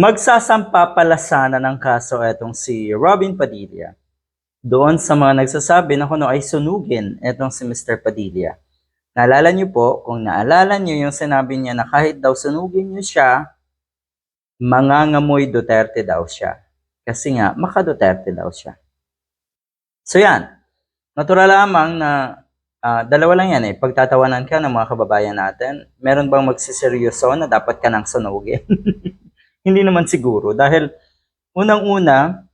Magsasampa pala sana ng kaso etong si Robin Padilla. Doon sa mga nagsasabi na kuno ay sunugin etong si Mr. Padilla. Naalala niyo po, kung naalala niyo yung sinabi niya na kahit daw sunugin niyo siya, mangangamoy Duterte daw siya. Kasi nga, maka Duterte daw siya. So yan, natural lamang na ah, dalawa lang yan eh, pagtatawanan ka ng mga kababayan natin, meron bang magsiseryoso na dapat ka nang sunugin? Hindi naman siguro dahil unang-una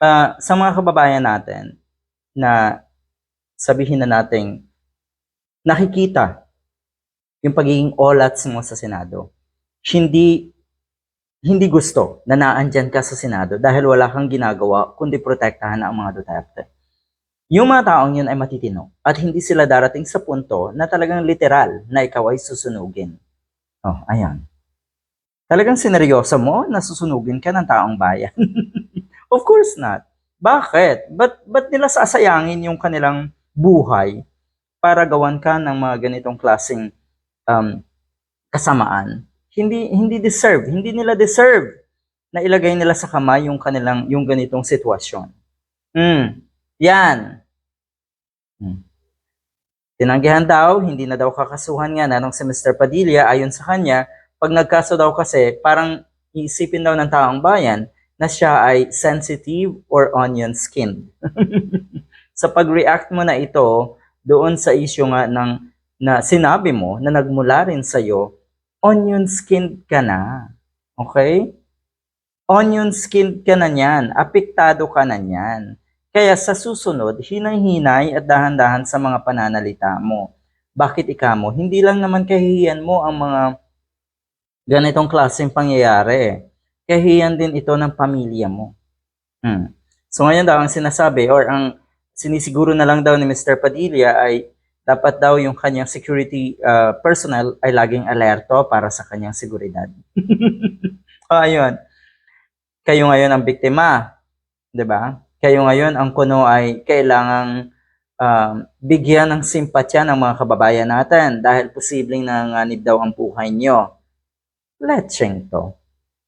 ah, sa mga kababayan natin na sabihin na nating nakikita yung pagiging olats mo sa Senado. Hindi hindi gusto na naandyan ka sa Senado dahil wala kang ginagawa kundi protektahan ang mga Duterte. Yung mga taong yun ay matitino at hindi sila darating sa punto na talagang literal na ikaw ay susunugin. Oh, ayan. Talagang sineryoso mo na susunugin ka ng taong bayan? of course not. Bakit? Ba't, ba't nila sasayangin yung kanilang buhay para gawan ka ng mga ganitong klaseng um, kasamaan? Hindi hindi deserve, hindi nila deserve na ilagay nila sa kamay yung kanilang yung ganitong sitwasyon. Hmm. Yan. Hmm. Tinanggihan daw, hindi na daw kakasuhan nga na si Mr. Padilla ayon sa kanya, pag nagkaso daw kasi, parang iisipin daw ng taong bayan na siya ay sensitive or onion skin. sa pag-react mo na ito doon sa issue nga ng na sinabi mo na nagmula rin sa iyo, onion skin ka na. Okay? Onion skin ka na niyan, apektado ka na niyan. Kaya sa susunod, hinay-hinay at dahan-dahan sa mga pananalita mo. Bakit ika mo? Hindi lang naman kahihiyan mo ang mga ganitong klaseng pangyayari. Kahihiyan din ito ng pamilya mo. Hmm. So ngayon daw ang sinasabi or ang sinisiguro na lang daw ni Mr. Padilla ay dapat daw yung kanyang security uh, personnel ay laging alerto para sa kanyang seguridad. Ayun. Kayo ngayon ang biktima, 'di ba? Kayo ngayon ang kuno ay kailangang um, bigyan ng simpatya ng mga kababayan natin dahil posibleng nanganib daw ang buhay nyo. Letseng to.